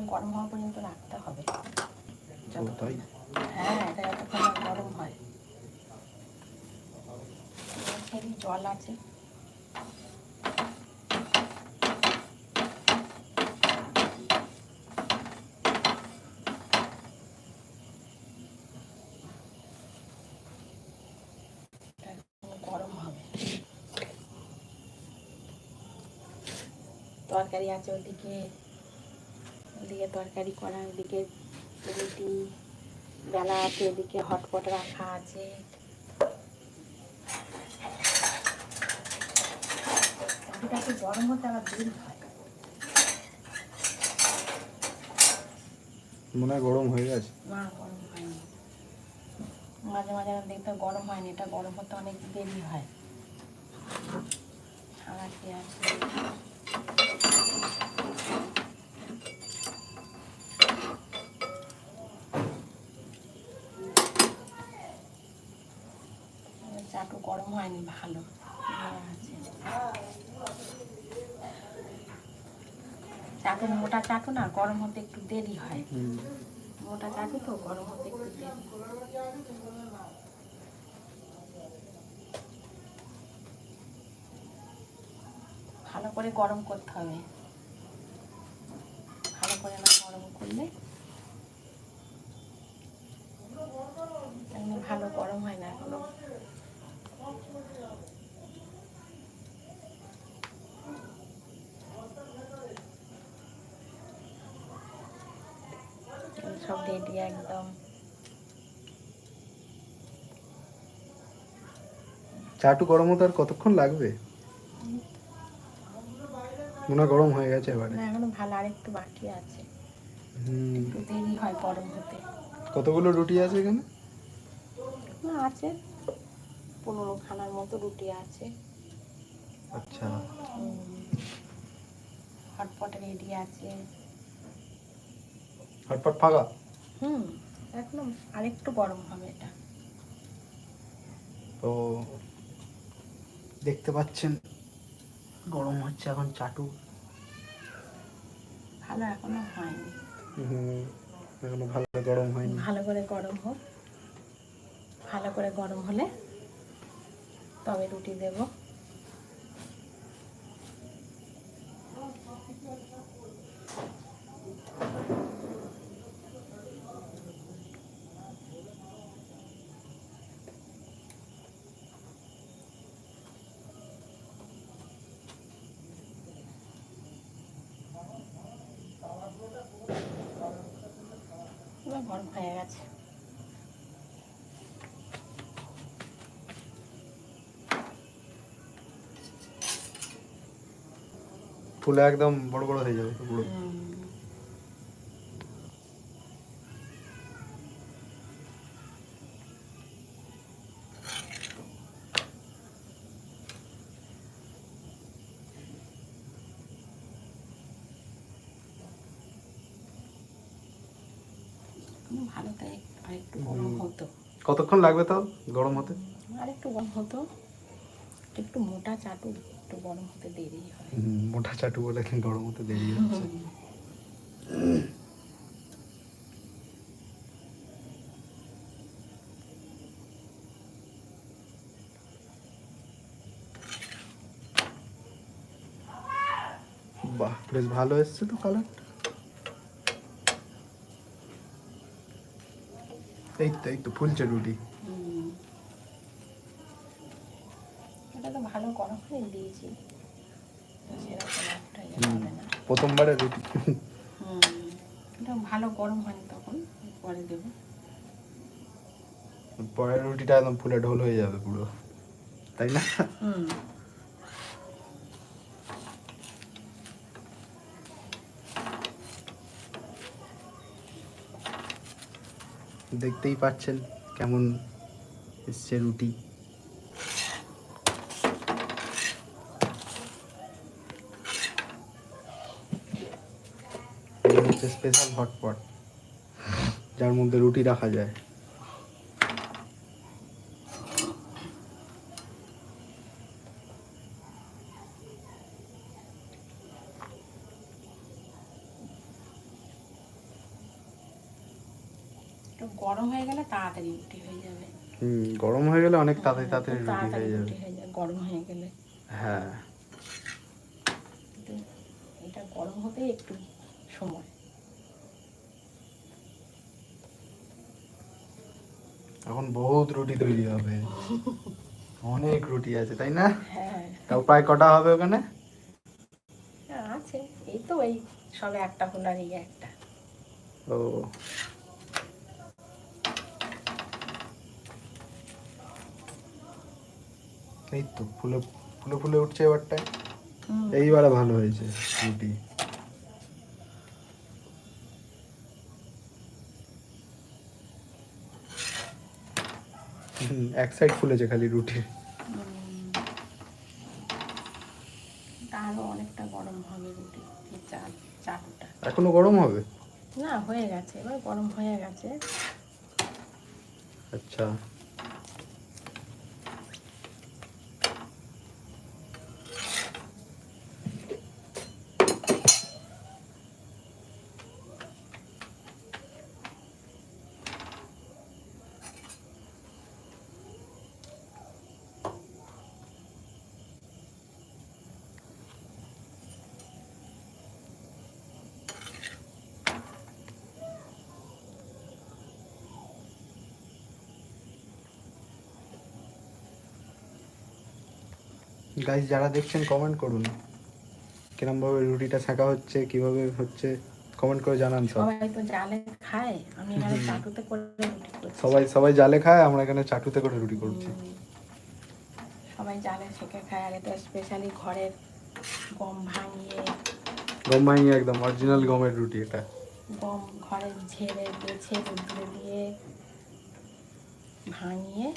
এটা গরম হওয়া পর্যন্ত রাখতে হবে। হ্যাঁ এটা যতক্ষণ গরম হয়। জল আছে। তরকারি আছে ওদিকে। ওদিকে তরকারি করা ওদিকে রুটি বেলা আছে এদিকে হটপট রাখা আছে। গরম হতে আবার দেরি হয়। মনে হয় গরম হয়ে গেছে। না গরম হয়নি। মাঝে মাঝে দেখতে গরম হয়নি এটা গরম হতে অনেক দেরি হয়। ছাড়া কি আছে আমার চাটু গরম হয়নি ভালো। আছে মোটা চাটু না গরম হতে একটু দেরি হয়। মোটা চাটু তো গরম হতে একটু দেরি। ভালো করে গরম করতে হবে। ভালো করে না গরম করলে এমনি ভালো গরম হয় না এখনও রেডি একদম। চাটু গরম হতে আর কতক্ষণ লাগবে? মনে গরম হয়ে গেছে এবারে। না এখনও ভালো আরেকটু বাকি আছে। হুম। একটু দেরি হয় গরম হতে। কতগুলো রুটি আছে এখানে? না আছে। পনেরো খানার মতো রুটি আছে। আচ্ছা। হটপট রেডি আছে। হটপট ফাঁকা? হুম এখনও আরেকটু গরম হবে এটা। তো দেখতে পাচ্ছেন গরম হচ্ছে এখন চাটু। ভালো এখনও হয়নি। হুম, এখনও ভালো গরম হয়নি। ভালো করে গরম হোক ভালো করে গরম হলে তবে রুটি দেব। গরম হয়ে গেছে। ফুলে একদম বড় বড় হয়ে যাবে পুরো হুম। এখনও ভালো তাই আরেকটু গরম হুম। হতো কতক্ষণ লাগবে তাও গরম হতে? আরেকটু গরম হতো। একটু মোটা চাটু একটু গরম হতে দেরি হয়। মোটা চাটু বলে গরম হতে দেরি হচ্ছে। বাহ বেশ ভালো এসছে তো কালারটা এই তো এই তো ফুলছে রুটি। এটা তো ভালো গরম করে দিয়েছি প্রথমবারে রুটি। এটা ভালো গরম হয়নি তখন পরে দেবো। পরের রুটিটা একদম ফুলে ঢোল হয়ে যাবে পুরো। তাই না? হুম। দেখতেই পাচ্ছেন কেমন এসছে রুটি। স্পেশাল হটপট যার মধ্যে রুটি রাখা যায় একটু গরম হয়ে গেলে তাড়াতাড়ি রুটি হয়ে যাবে হুম গরম হয়ে গেলে অনেক তাড়াতাড়ি তাড়াতাড়ি রুটি হয়ে যাবে। যাবে গরম হয়ে গেলে। হ্যাঁ। এটা গরম হতেই একটু সময়। এখন বহুত রুটি তৈরি হবে। অনেক রুটি আছে তাই না? হ্যাঁ। তাও প্রায় কটা হবে ওখানে? আছে এই তো এই সবে একটা এই একটা। ও। এই তো ফুলে ফুলে ফুলে উঠছে এবারটায় হুম। এইবারে ভালো হয়েছে রুটি। এক সাইড ফুলেছে খালি রুটির। আরও অনেকটা গরম হবে রুটি এই চা চাটুটা। এখনও গরম হবে? না হয়ে গেছে এবার গরম হয়ে গেছে। আচ্ছা। গাইস যারা দেখছেন কমেন্ট করুন। কিরম ভাবে রুটিটা ছেঁকা হচ্ছে কীভাবে হচ্ছে কমেন্ট করে জানান সব। সবাই তো জালে খায় আমি এখানে চাটুতে করে রুটি করছি। সবাই সবাই জালে খায় আমরা এখানে চাটুতে করে রুটি করছি। সবাই জালে সেকে খায় আর এটা স্পেশালি ঘরের গম ভাঙিয়ে গম ভাঙিয়ে একদম অরিজিনাল গমের রুটি এটা। গম ঘরে ঝেড়ে বেছে রুদ্রে দিয়ে ভাঙিয়ে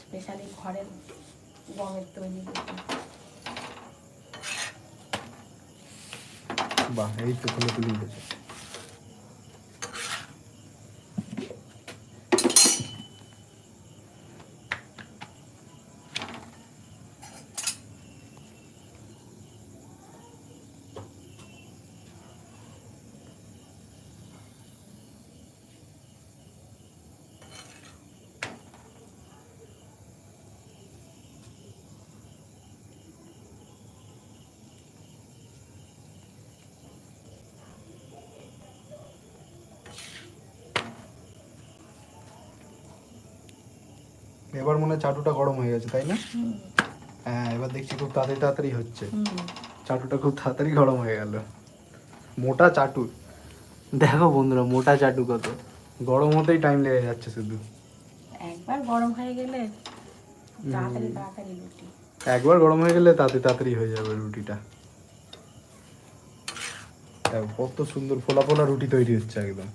স্পেশালি ঘরের গমের তৈরি রুটি বাহ এই তো ফুলে ফুলে উঠেছে এবার মনে হয় চাটুটা গরম হয়ে গেছে তাই না? হ্যাঁ এবার দেখছি খুব তাড়াতাড়ি তাড়াতাড়ি হচ্ছে। চাটুটা খুব তাড়াতাড়ি গরম হয়ে গেল। মোটা চাটু। দেখো বন্ধুরা মোটা চাটু কত। গরম হতেই টাইম লেগে যাচ্ছে শুধু। একবার গরম হয়ে গেলে তাড়াতাড়ি তাড়াতাড়ি রুটি। একবার গরম হয়ে গেলে তাতে তাড়াতাড়ি হয়ে যাবে রুটিটা। কত সুন্দর ফোলা ফোলা রুটি তৈরি হচ্ছে একদম।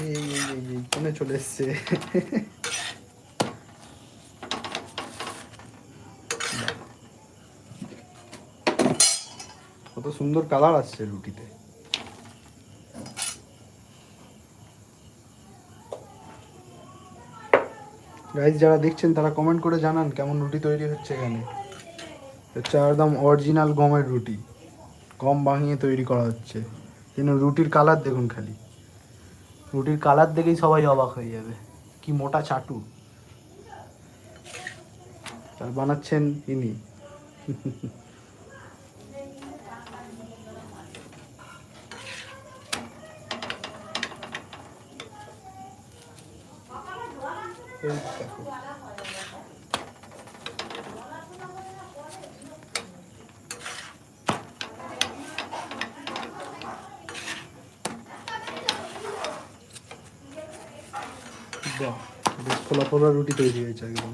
এই চলে এসছে। কত সুন্দর কালার আসছে রুটিতে। গাইজ যারা দেখছেন, তারা কমেন্ট করে জানান কেমন রুটি তৈরি হচ্ছে এখানে। হচ্ছে একদম অরিজিনাল গমের রুটি। গম ভাঙিয়ে তৈরি করা হচ্ছে। কিন্তু রুটির কালার দেখুন খালি। রুটির কালার দেখেই সবাই অবাক হয়ে যাবে। কি মোটা চাটু। আর বানাচ্ছেন ইনি। Thank দেখো। বাহ বেশ ফোলা ফোলা রুটি তৈরি হয়েছে একদম।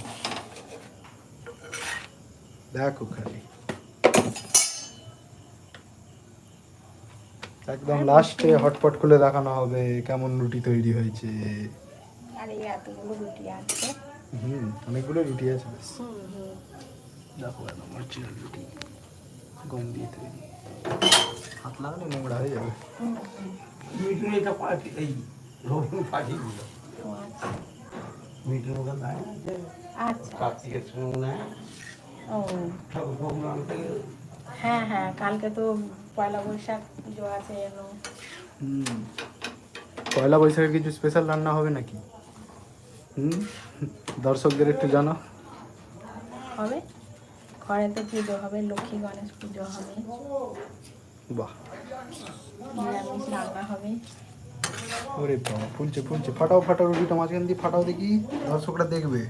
দেখো খালি। একদম লাস্টে হটপট খুলে দেখানো হবে কেমন রুটি তৈরি হয়েছে। আর এই এতগুলো রুটি আছে। হুম অনেকগুলো রুটি আছে বেশ। দেখো একদম অরিজিনাল রুটি। গম দিয়ে তৈরি। হাত লাগালে নোংরা হয়ে যাবে। এই পার্টি গুলো আচ্ছা। কার্তিকের ও। ঠাকুর ভগবান থেকে হ্যাঁ হ্যাঁ কালকে তো পয়লা বৈশাখ পুজো আছে হুম। পয়লা বৈশাখে কিছু স্পেশাল রান্না হবে নাকি? হুম? দর্শকদের একটু জানা। হবে? ঘরেতে পুজো হবে লক্ষ্মী গণেশ পুজো হবে। বাহ। নিরামিষ রান্না হবে। ওরে বাবা, ফুলছে ফুলছে। ফাটাও ফাটাও রুটিটা মাঝখান দিয়ে, ফাটাও দেখি। দর্শকরা দেখবে।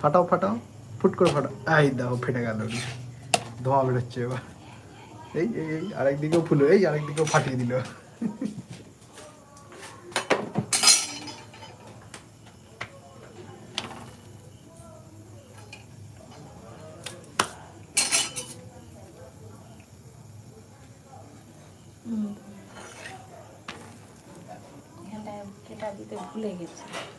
ফাটাও ফাটাও, ফুট করে ফাটাও। এই দাও ফেটে গেল ধোঁয়া বেরোচ্ছে এবার। এই এই আরেকদিকেও আরেক দিকেও ফুলো, এই আরেকদিকেও ফাটিয়ে দিল।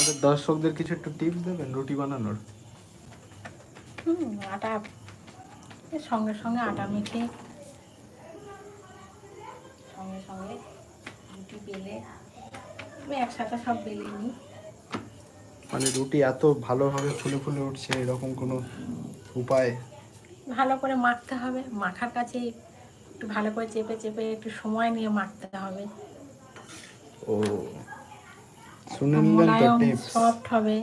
আমাদের দর্শকদের কিছু একটু টিপস দেবেন রুটি বানানোর? হুম আটা। সঙ্গে সঙ্গে আটা মেখে সঙ্গে সঙ্গে রুটি বেলে আমি একসাথে সব বেলে নিই। মানে রুটি এত ভালোভাবে ফুলে ফুলে উঠছে এরকম কোনো উপায়? ভালো করে মাখতে হবে মাখার কাছে একটু ভালো করে চেপে চেপে একটু সময় নিয়ে মাখতে হবে। ও শুনে নিলেন তো টিপস সফট হবে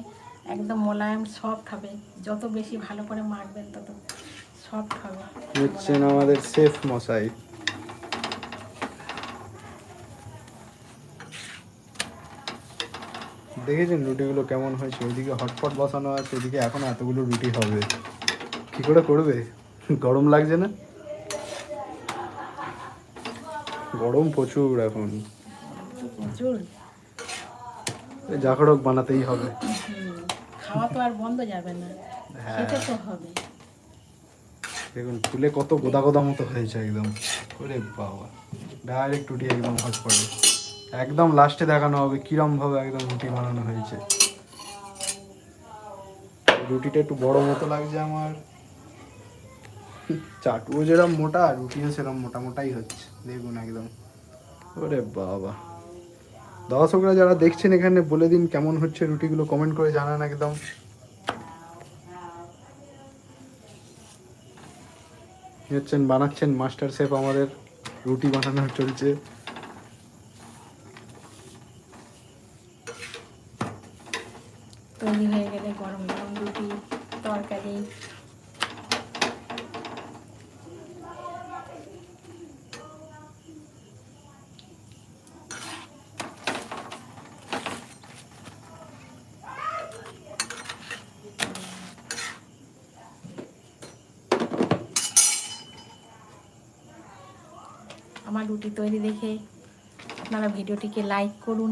একদম মোলায়েম সফট হবে। যত বেশি ভালো করে মাখবেন তত সফট হবে। হচ্ছেন আমাদের শেফ মশাই। দেখেছেন রুটিগুলো কেমন হয়েছে? ওইদিকে হটপট বসানো আছে ওইদিকে এখন এতগুলো রুটি হবে। কি করে করবে? গরম লাগছে না? গরম প্রচুর এখন। প্রচুর। হোক বানাতেই হবে। খাওয়া তো আর বন্ধ যাবে না। হ্যাঁ। খেতে তো হবে। দেখুন ফুলে কত গোদা গোদা মতো হয়েছে একদম। ওরে বাবা ডাইরেক্ট রুটি একদম হটপটে একদম লাস্টে দেখানো হবে কিরম ভাবে একদম রুটি বানানো হয়েছে। রুটিটা একটু বড় মতো লাগছে আমার। চাটুও যেরকম মোটা রুটিও সেরকম মোটা মোটাই হচ্ছে। দেখুন একদম। ওরে বাবা। দর্শকরা যারা দেখছেন এখানে, বলে দিন কেমন হচ্ছে রুটিগুলো কমেন্ট করে জানান একদম। হচ্ছেন, বানাচ্ছেন মাস্টার শেফ আমাদের, রুটি বানানো চলছে তৈরি হয়ে গেলে গরম গরম রুটি তরকারি আমার রুটি তৈরি দেখে আপনারা ভিডিওটিকে লাইক করুন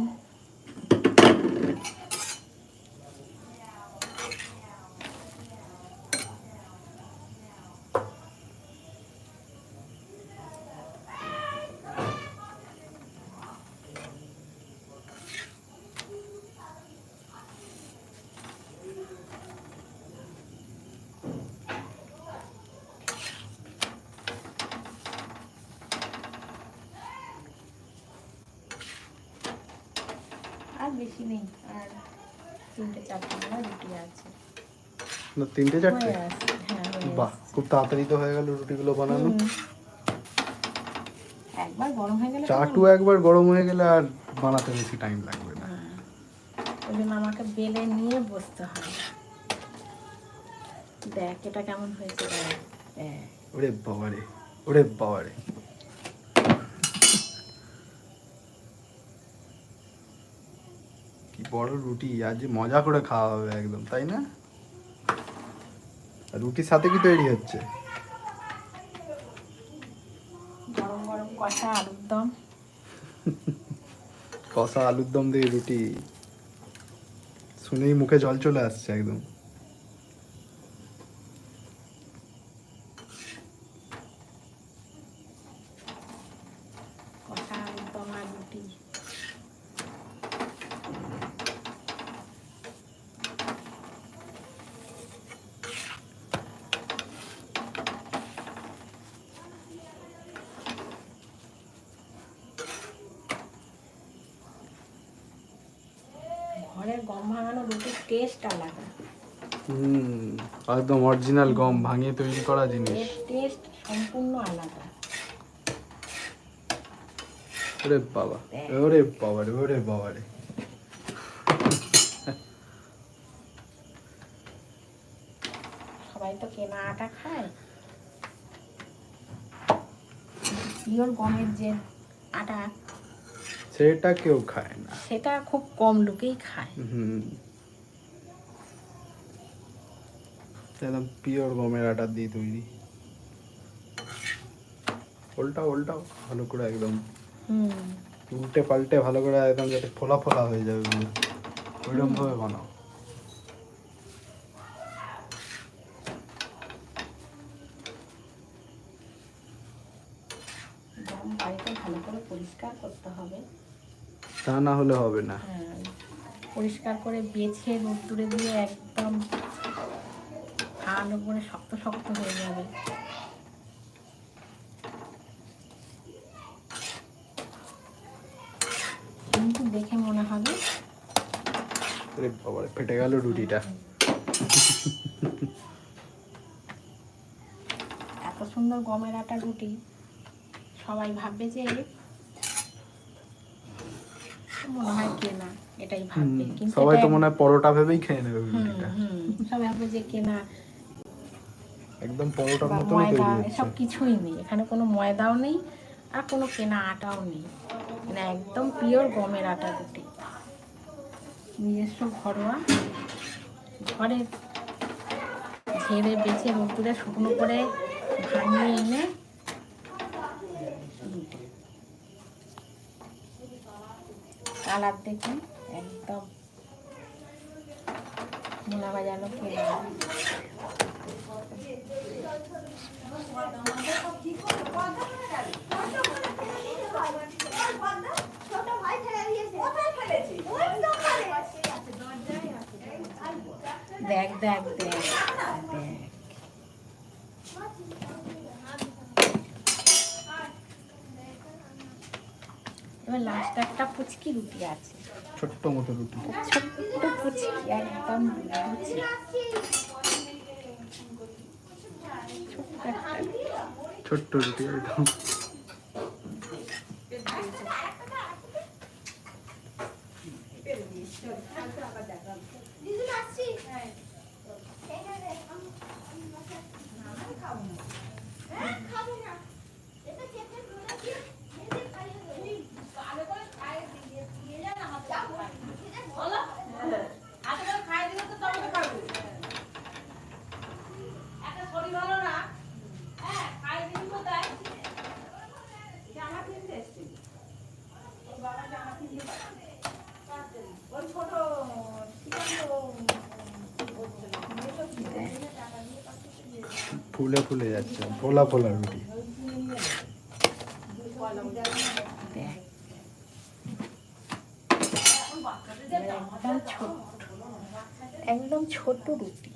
আর বেশি নেই আর তিনটে চারটে মনে রুটি আছে। না তিনটে চারটে? হ্যাঁ বাহ খুব তাড়াতাড়ি তো হয়ে গেল রুটিগুলো বানানো। একবার গরম হয়ে গেলে চাটু একবার গরম হয়ে গেলে আর বানাতে বেশি টাইম লাগবে না। হ্যাঁ। ওই জন্য আমাকে বেলে নিয়ে বসতে হয়। দেখ এটা কেমন হয়েছে হ্যাঁ ওরে বাবারে ওরে বাবারে। কি বড় রুটি? আজ যে মজা করে খাওয়া হবে একদম তাই না? আর রুটির সাথে কি তৈরি হচ্ছে? গরম গরম কষা আলুর দম। কষা আলুর দম দিয়ে রুটি। শুনেই মুখে জল চলে আসছে একদম কষা আলুর দম আর রুটি ঘরের গম ভাঙানো রুটির টেস্ট আলাদা। হুম একদম অরিজিনাল গম ভাঙিয়ে তৈরি করা জিনিস। এর টেস্ট সম্পূর্ণ আলাদা। ওরে বাবা ওরে বাবা রে ওরে বাবা রে। সবাই তো কেনা আটা খায়। পিওর গমের যে আটা সেটা কেউ খায় না। সেটা খুব কম লোকেই খায়। হুম। একদম পিওর গমের আটা দিয়ে তৈরি। ওল্টাও ওল্টাও ভালো করে একদম হুম। উল্টে পাল্টে ভালো করে একদম যাতে ফোলা ফোলা হয়ে যাবে ওইরকম ভাবে বানাও গম বাড়িতে ভালো করে পরিষ্কার করতে হবে তা না হলে হবে না। হ্যাঁ পরিষ্কার করে বেছে রোদ্দুরে দিয়ে একদম ভালো করে শক্ত শক্ত হয়ে যাবে। কিন্তু দেখে মনে হবে ফেটে গেল রুটিটা। এত সুন্দর গমের আটা রুটি সবাই ভাববে যে মনে হয় কেনা এটাই ভাববে। কিন্তু সবাই তো মনে হয় পরোটা ভেবেই খেয়ে নেবে রুটিটা। সবাই ভাববে যে কেনা একদম পরোটার ময়দা তৈরি হচ্ছে। কিছুই নেই। এখানে কোনো ময়দাও নেই আর কোনো কেনা আটাও নেই। মানে একদম পিওর গমের আটা রুটি। নিজস্ব ঘরোয়া। ঘরে ঝেড়ে বেছে রোদ্দুরে শুকনো করে ভাঙিয়ে এনে কালার দেখুন একদম মোনা বাজানো দেখ দেখ দেখ। এবার লাস্ট একটা পুচকি রুটি আছে। ছোট্ট মতো রুটি। ছোট্ট পুচকি একদম রুটি ছোট্ট রুটি একদম। ফুলে ফুলে যাচ্ছে ফোলা ফোলা রুটি একদম ছোট রুটি,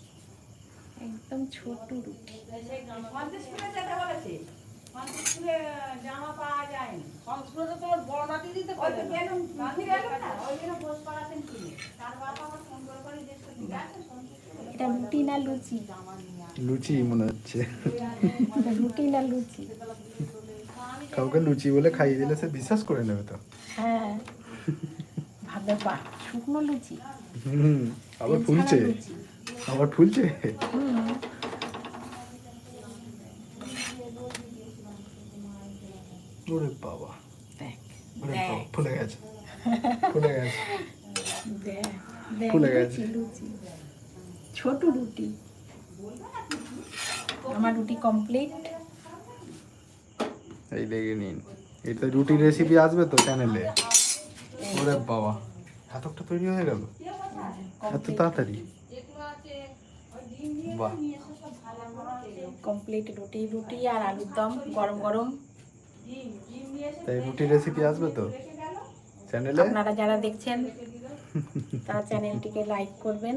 একদম ছোট রুটি। এটা রুটি না লুচি লুচি মনে হচ্ছে। রুটি না লুচি। কাউকে লুচি বলে খাইয়ে দিলে সে বিশ্বাস করে নেবে তো। হ্যাঁ। ভাবে বা শুকনো লুচি। হুম আবার ফুলছে। আবার ফুলছে। ওরে বাবা। ওরে বাবা ফুলে গেছে। ফুলে গেছে। ফুলে গেছে। লুচি। ছোট রুটি। আমার রুটি কমপ্লিট এই দেখে নিন। এটা রুটির রেসিপি আসবে তো চ্যানেলে ওরে বাবা। এতটা তৈরি হয়ে গেল? এত তাড়াতাড়ি? বাহ। কমপ্লিট রুটি রুটি আর আলুর দম গরম গরম। তাই রুটি রেসিপি আসবে তো চ্যানেলে আপনারা যারা দেখছেন তারা চ্যানেলটিকে লাইক করবেন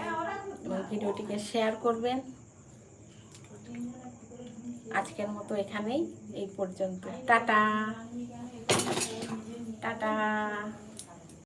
এবং ভিডিওটিকে শেয়ার করবেন। আজকের মতো এখানেই এই পর্যন্ত। টাটা। টাটা।